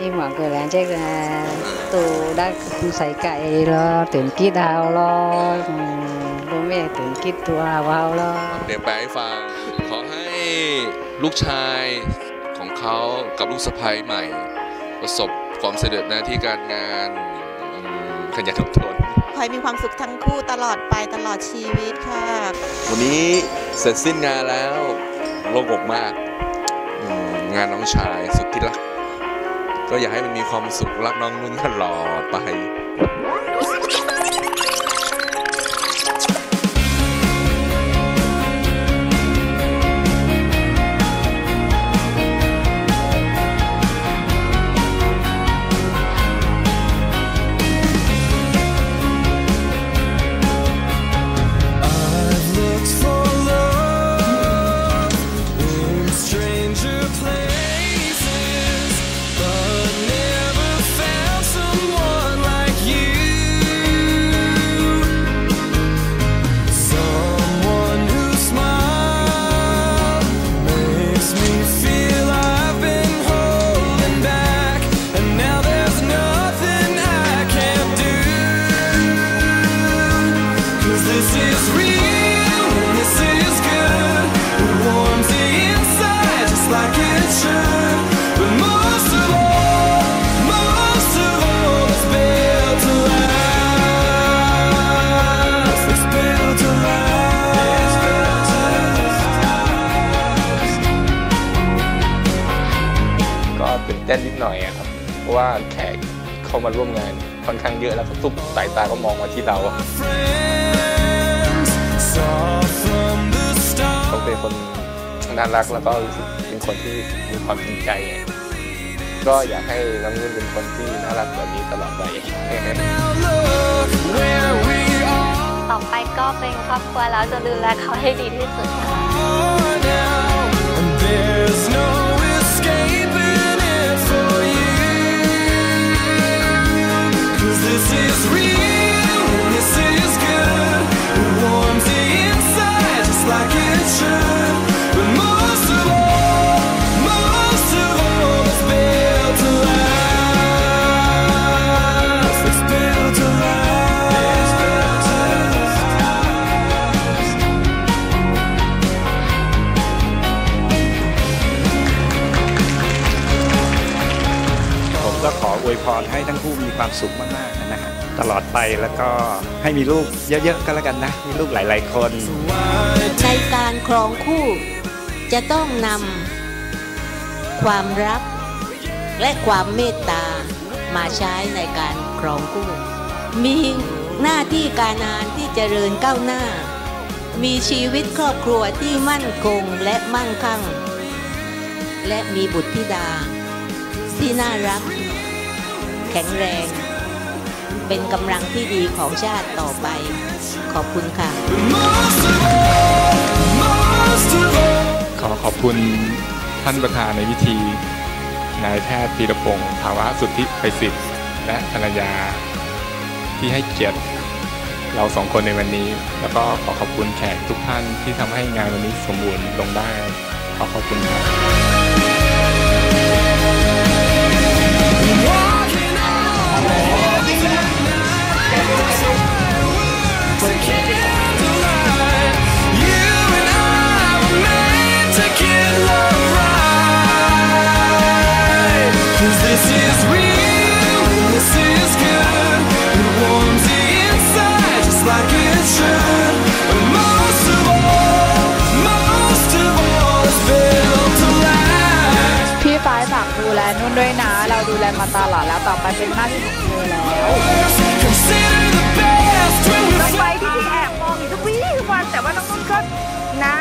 nhưng mà người làm chắc là tù đã xảy cậy lo tưởng kít hào lo bố mẹ tưởng kít tù hào hào lo เดี๋ยวแปลให้ฟัง ขอให้ลูกชายของเขากับลูกสะใภ้ใหม่ ประสบความสำเร็จหน้าที่การงานอืมขยันอดทน ขอให้มีความสุขทั้งคู่ตลอดไปตลอดชีวิตค่ะ วันนี้เสร็จสิ้นงานแล้วโล่งอกมากอืมงานน้องชายสุดที่รัก ก็อยากให้มันมีความสุขรักน้องนุ่นตลอดไป เต้นนิดหน่อยอะครับ เพราะว่าแขกเข้ามาร่วมงานค่อนข้างเยอะแล้วก็ทุกสายตาก็มองมาที่เรา Friends saw from the เขา start. เป็นคนน่ารักแล้วก็รู้สึกเป็นคนที่มีความจริงใจอะก็อยากให้น้องนุ่นเป็นคนที่น่ารักแบบนี้ตลอดไป Now look where we are ต่อไปก็เป็นครอบครัวแล้วจะดูแลเขาให้ดีที่สุดค่ะ ออวยพรให้ทั้งคู่มีความสุขมากๆนะฮะตลอดไปแล้วก็ให้มีลูกเยอะๆก็แล้วกันนะ มีลูกหลาย ๆ คน ในการครองคู่ จะต้องนำความรัก และความเมตตามาใช้ในการครองคู่ มีหน้าที่การงานที่เจริญก้าวหน้า มีชีวิตครอบครัวที่มั่นคงและมั่งคั่ง และมีบุตรธิดาที่น่ารัก ข็งแรง เป็นกำลังที่ดีของชาติต่อไป ขอบคุณค่ะ ขอขอบคุณท่านประธานในพิธีนายแพทย์พีรพงศ์ภาวะสุทธิไปสิทธิ์ และภรรยาที่ให้เกียรติเราสองคนในวันนี้ แล้วก็ขอขอบคุณแขกทุกท่านที่ทำให้งานวันนี้สมบูรณ์ลงได้ ขอขอบคุณครับ ดูแลนุ่นด้วยนะ เราดูแลมาตลอดแล้วต่อไปเป็นหน้าที่ของเธอแล้ว Consider the best when we น้องไว้ที่พี่แอบมองอยู่ทุกวี่ทุกวันแต่ว่าน้องนุ่นก็นะ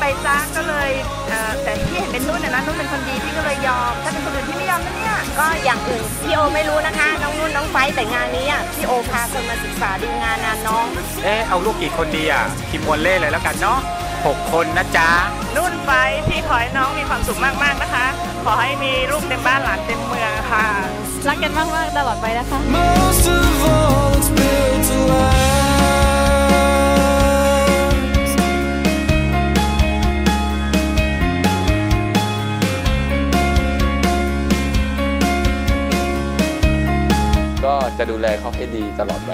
ไปจ้าก็เลยเอ่อแต่ที่เห็นเป็นนุ่นนะนะนุ่นเป็นคนดีพี่ก็เลยยอม ถ้าเป็นคนอื่นที่ไม่ยอมนะเนี่ยก็อย่างอื่นพี่โอไม่รู้นะคะ น้องนุ่นน้องไฟท์แต่งานนี้อะพี่โอพาคนมาศึกษาดูงานงานน้องเอ๊ะเอาลูกกี่คนดีอะพิมพ์วอลเล่เลยแล้วกันเนาะ หกคนนะจ๊ะ นุ่นไฟท์พี่ขอให้น้องมีความสุขมากๆนะคะ ขอให้มีลูกเต็มบ้านหลานเต็มเมืองค่ะ รักกันมากๆตลอดไปนะคะ Most of all, it's built to last. นจะดูแลเขาให้ดีตลอดไป